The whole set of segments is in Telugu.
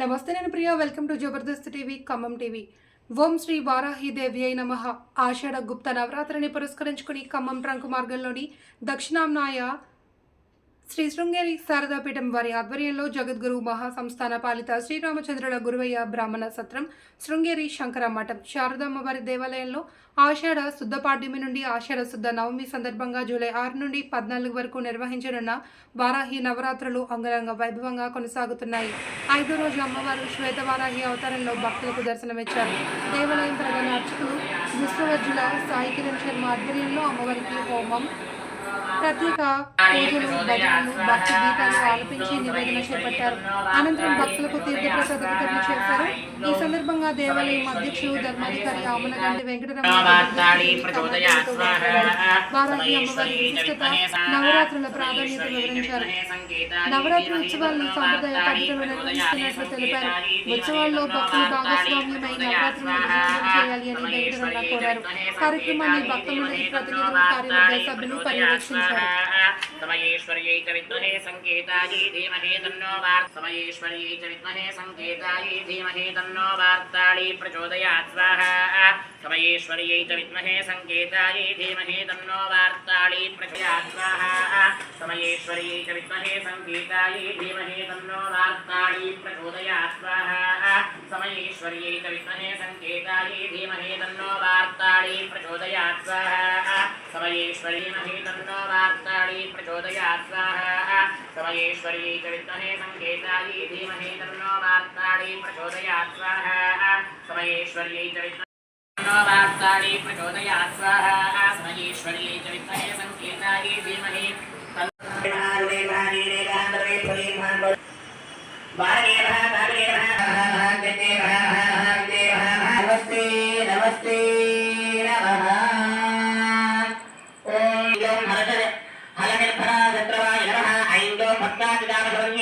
నమస్తే నేను Priya. Welcome to Jabardasth TV Khammam TV Om Shri Varahidevi అయి నమ. ఆషాఢ గుప్త నవరాత్రిని పురస్కరించుకుని ఖమ్మం ట్రంక్ మార్గంలోని దక్షిణాంనాయ శ్రీ శృంగేరి శారదాపీఠం వారి ఆధ్వర్యంలో జగద్గురు మహాసంస్థాన పాలిత శ్రీరామచంద్రుల గురువయ్య బ్రాహ్మణ సత్రం శృంగేరి శంకర మఠం శారదమ్మ వారి దేవాలయంలో ఆషాఢ శుద్ధ పాడ్యమి నుండి ఆషాఢ శుద్ధ నవమి సందర్భంగా జూలై ఆరు నుండి పద్నాలుగు వరకు నిర్వహించనున్న వారాహి నవరాత్రులు అంగరంగ వైభవంగా కొనసాగుతున్నాయి. ఐదో రోజు అమ్మవారు శ్వేత వారాహి అవతారంలో భక్తులకు దర్శనమిచ్చారు. దేవాలయం ప్రధాన అర్చకులు విశ్వవజ్జుల సాయి కిరణ్ శర్మ ఆధ్వర్యంలో అమ్మవారికి హోమం ప్రత్యేక పూజలు భజనలు భక్తి గీతాలు ఆలపించి నివేదన చేపట్టారు. అనంతరం భక్తులకు తీర్థప్రసాద వితరణ చేశారు. ఈ సందర్భంగా దేవాలయం అధ్యక్షులు ధర్మాధికారి ఆమనగండి విశిష్టత నవరాత్రుల ప్రాధాన్యత వివరించారు. నవరాత్రి ఉత్సవాలను సాంప్రదాయ పద్ధతిలో నిర్వహిస్తున్నట్లు తెలిపారు. ఉత్సవాల్లో భక్తులు భాగస్వామ్యమై నవరాత్రులను చేయాలి అని వెంకటరమణ కోరారు. కార్యక్రమాన్ని భక్తులందరి ప్రతినిధులు కార్యవర్గ సభ్యులు పర్యవేక్షించారు. సమయేశ్వర్యై చ విద్మహే సంకేతాయే ధీమహే తన్నో వార్ సమయేశ్వర్యై చ విద్మహే సంకేతాయే ధీమహే తన్నో వార్తాళి ప్రచోదయాత్ స్వాహా సమయేశ్వర్యై చ విద్మహే సంకేతాయే ధీమహే తన్నో వార్తాళి ప్రచోదయాత్ స్వాహా సమయేశ్వర్యై చ విద్మహే సంకేతాయే ధీమహే తన్నో వార్తాళి ప్రచోదయాత్ స్వాహా సమయేశ్వర్యై చ విద్మహే సంకేతాయే ధీమహే తన్నో వార్తాళి ప్రచోదయాత్ స్వాహా సమయేశ్వరీ మహే తన్నో प्रचोदयात्साः समयेश्वरी च विद्महे धीमहि तन्नो वार्ताणी प्रचोदयात्साः समयेश्वर्यै च विद्महे वार्ताणी प्रचोदयात्साः समयेश्वर्यै च विद्महे सङ्केतायै धीमहि।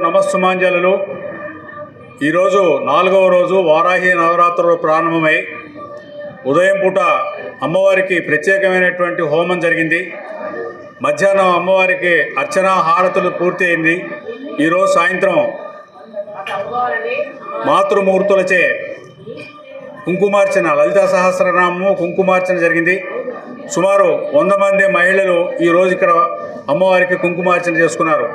నమస్సుమాంజలు ఈరోజు నాలుగవ రోజు వారాహి నవరాత్రులు ప్రారంభమై ఉదయం పూట అమ్మవారికి ప్రత్యేకమైనటువంటి హోమం జరిగింది. మధ్యాహ్నం అమ్మవారికి అర్చన హారతులు పూర్తయింది. ఈరోజు సాయంత్రం మాతృమూర్తులచే కుంకుమార్చన లలిత సహస్రనామము కుంకుమార్చన జరిగింది. సుమారు వంద మంది మహిళలు ఈరోజు ఇక్కడ అమ్మవారికి కుంకుమార్చన చేసుకున్నారు.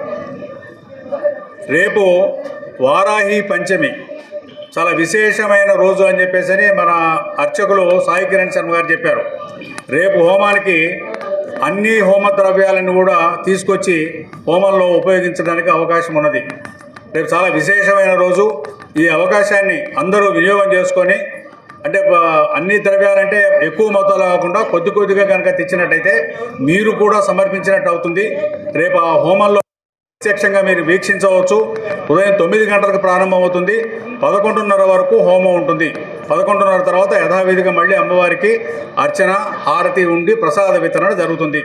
రేపు వారాహి పంచమి. చాలా విశేషమైన రోజు అని చెప్పేసి అని మన అర్చకులు సాయి కిరణ్ శర్మ గారు చెప్పారు. రేపు హోమానికి అన్ని హోమ ద్రవ్యాలను కూడా తీసుకొచ్చి హోమంలో ఉపయోగించడానికి అవకాశం ఉన్నది. రేపు చాలా విశేషమైన రోజు. ఈ అవకాశాన్ని అందరూ వినియోగం చేసుకొని అంటే అన్ని ద్రవ్యాలంటే ఎక్కువ మొత్తాలు కాకుండా కొద్ది కొద్దిగా కనుక తెచ్చినట్టయితే మీరు కూడా సమర్పించినట్టు అవుతుంది. రేపు ఆ హోమంలో ప్రత్యక్షంగా మీరు వీక్షించవచ్చు. ఉదయం తొమ్మిది గంటలకు ప్రారంభమవుతుంది. పదకొండున్నర వరకు హోమం ఉంటుంది. పదకొండున్నర తర్వాత యథావిధిగా మళ్ళీ అమ్మవారికి అర్చన హారతి ఉండి ప్రసాద వితరణ జరుగుతుంది.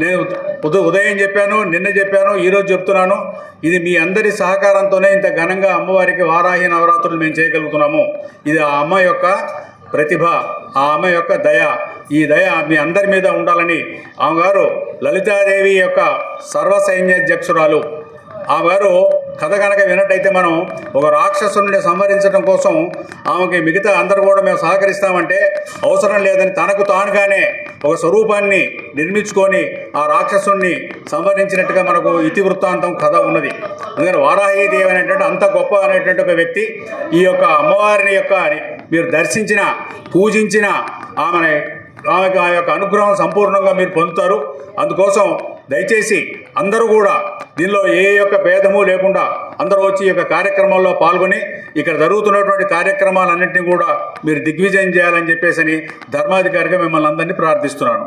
నేను ఉద ఉదయం చెప్పాను నిన్న చెప్పాను ఈరోజు చెప్తున్నాను. ఇది మీ అందరి సహకారంతోనే ఇంత ఘనంగా అమ్మవారికి వారాహి నవరాత్రులు మేము చేయగలుగుతున్నాము. ఇది ఆ అమ్మ యొక్క ప్రతిభ ఆ ఆమె యొక్క దయ. ఈ దయ మీ అందరి మీద ఉండాలని ఆమె గారు లలితాదేవి యొక్క సర్వసైన్యాధ్యక్షురాలు. ఆమె గారు కథ కనుక విన్నట్టయితే మనం ఒక రాక్షసుని సంహరించడం కోసం ఆమెకి మిగతా అందరు కూడా మేము సహకరిస్తామంటే అవసరం లేదని తనకు తానుగానే ఒక స్వరూపాన్ని నిర్మించుకొని ఆ రాక్షసుని సంహరించినట్టుగా మనకు ఇతివృత్తాంతం కథ ఉన్నది. అందుకని వారాహీదేవి అనేటువంటి అంత గొప్ప అనేటువంటి ఒక వ్యక్తి ఈ యొక్క అమ్మవారిని యొక్క మీరు దర్శించిన పూజించిన ఆమె ఆమెకు ఆ యొక్క అనుగ్రహం సంపూర్ణంగా మీరు పొందుతారు. అందుకోసం దయచేసి అందరూ కూడా దీనిలో ఏ యొక్క భేదము లేకుండా అందరూ వచ్చి ఈ యొక్క కార్యక్రమాల్లో పాల్గొని ఇక్కడ జరుగుతున్నటువంటి కార్యక్రమాలన్నింటినీ కూడా మీరు దిగ్విజయం చేయాలని చెప్పేసి ధర్మాధికారిగా మిమ్మల్ని అందరినీ ప్రార్థిస్తున్నాను.